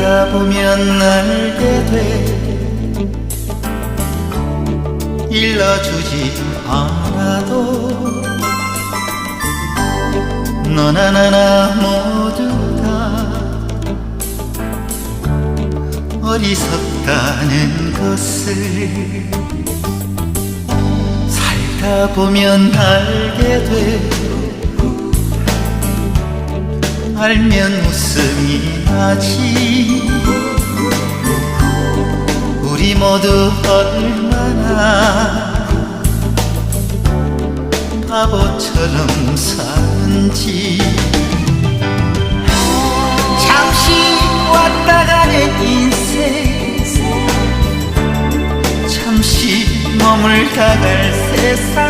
살다 보면 알게 돼 일러주지 않아도 너나 나나 모두 다 어리석다는 것을 살다 보면 알게 돼 알면 웃음이 나지. 우리 모두 얼마나 바보처럼 사는지. 잠시 왔다 가는 인생. 잠시 머물다 갈 세상